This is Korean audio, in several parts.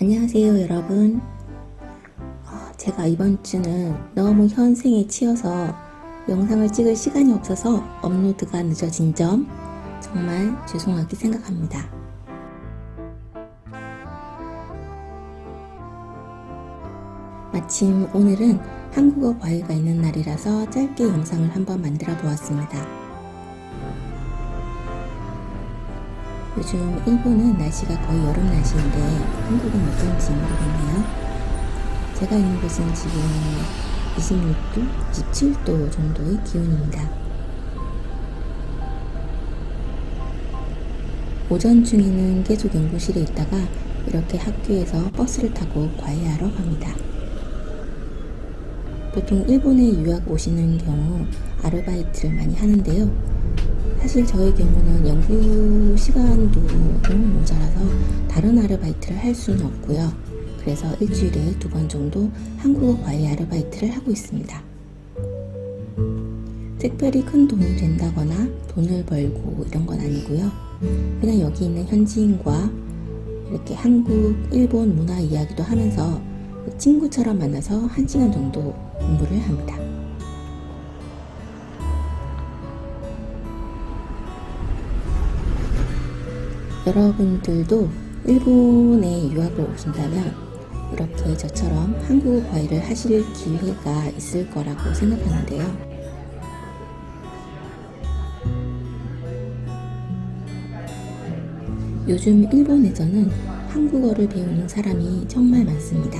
안녕하세요, 여러분. 어, 제가 이번 주는 너무 현생에 치여서 영상을 찍을 시간이 없어서 업로드가 늦어진 점 정말 죄송하게 생각합니다. 마침 오늘은 한국어 과외가 있는 날이라서 짧게 영상을 한번 만들어 보았습니다. 요즘 일본은 날씨가 거의 여름 날씨인데 한국은 어떤지 모르겠네요. 제가 있는 곳은 지금 26도, 27도 정도의 기온입니다. 오전 중에는 계속 연구실에 있다가 이렇게 학교에서 버스를 타고 과외하러 갑니다. 보통 일본에 유학 오시는 경우 아르바이트를 많이 하는데요. 사실 저의 경우는 연구 시간도 너무 모자라서 다른 아르바이트를 할 수는 없고요. 그래서 일주일에 두 번 정도 한국어 과외 아르바이트를 하고 있습니다. 특별히 큰 돈이 된다거나 돈을 벌고 이런 건 아니고요. 그냥 여기 있는 현지인과 이렇게 한국, 일본 문화 이야기도 하면서 친구처럼 만나서 한 시간 정도 공부를 합니다. 여러분들도 일본에 유학을 오신다면 이렇게 저처럼 한국어 과외를 하실 기회가 있을 거라고 생각하는데요. 요즘 일본에서는 한국어를 배우는 사람이 정말 많습니다.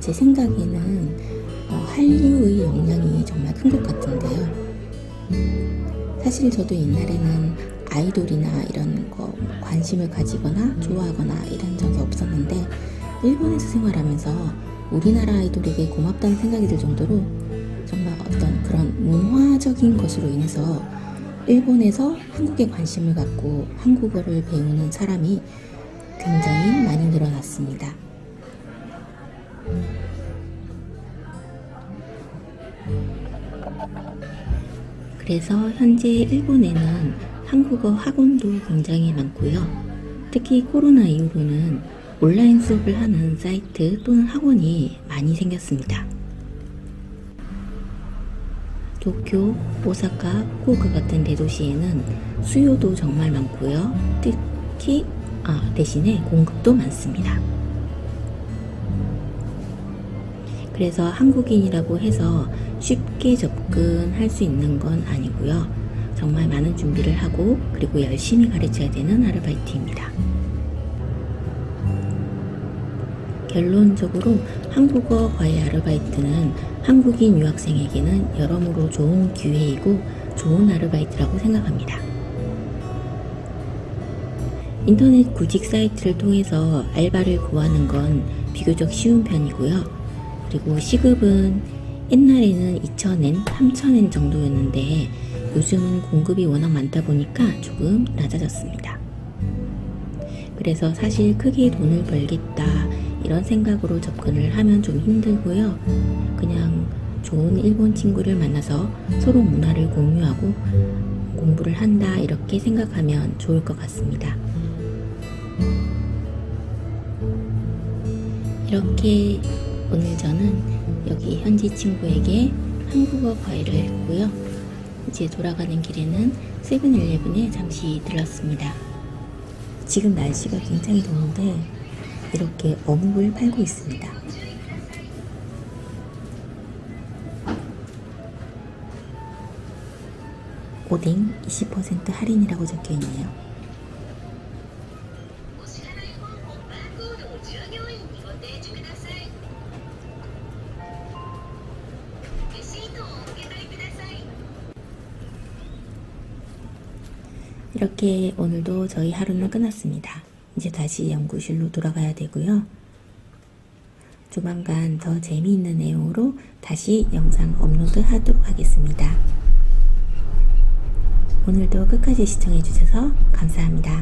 제 생각에는 어, 한류의 영향이 정말 큰 것 같은데요. 사실 저도 옛날에는 아이돌이나 이런 거 관심을 가지거나 좋아하거나 이런 적이 없었는데 일본에서 생활하면서 우리나라 아이돌에게 고맙다는 생각이 들 정도로 정말 어떤 그런 문화적인 것으로 인해서 일본에서 한국에 관심을 갖고 한국어를 배우는 사람이 굉장히 많이 늘어났습니다. 그래서 현재 일본에는 한국어 학원도 굉장히 많고요. 특히 코로나 이후로는 온라인 수업을 하는 사이트 또는 학원이 많이 생겼습니다. 도쿄, 오사카, 후쿠오카 같은 대도시에는 수요도 정말 많고요. 특히 아, 대신에 공급도 많습니다. 그래서 한국인이라고 해서 쉽게 접근할 수 있는 건 아니고요. 정말 많은 준비를 하고 그리고 열심히 가르쳐야 되는 아르바이트입니다. 결론적으로 한국어 과외 아르바이트는 한국인 유학생에게는 여러모로 좋은 기회이고 좋은 아르바이트라고 생각합니다. 인터넷 구직 사이트를 통해서 알바를 구하는 건 비교적 쉬운 편이고요. 그리고 시급은 옛날에는 2,000엔, 3,000엔 정도였는데 요즘은 공급이 워낙 많다 보니까 조금 낮아졌습니다. 그래서 사실 크게 돈을 벌겠다 이런 생각으로 접근을 하면 좀 힘들고요. 그냥 좋은 일본 친구를 만나서 서로 문화를 공유하고 공부를 한다 이렇게 생각하면 좋을 것 같습니다. 이렇게 오늘 저는 여기 현지 친구에게 한국어 과외를 했고요. 이제 돌아가는 길에는 세븐일레븐에 잠시 들렀습니다. 지금 날씨가 굉장히 더운데 이렇게 어묵을 팔고 있습니다. 오뎅 20% 할인이라고 적혀 있네요. 이렇게 오늘도 저희 하루는 끝났습니다. 이제 다시 연구실로 돌아가야 되고요. 조만간 더 재미있는 내용으로 다시 영상 업로드 하도록 하겠습니다. 오늘도 끝까지 시청해주셔서 감사합니다.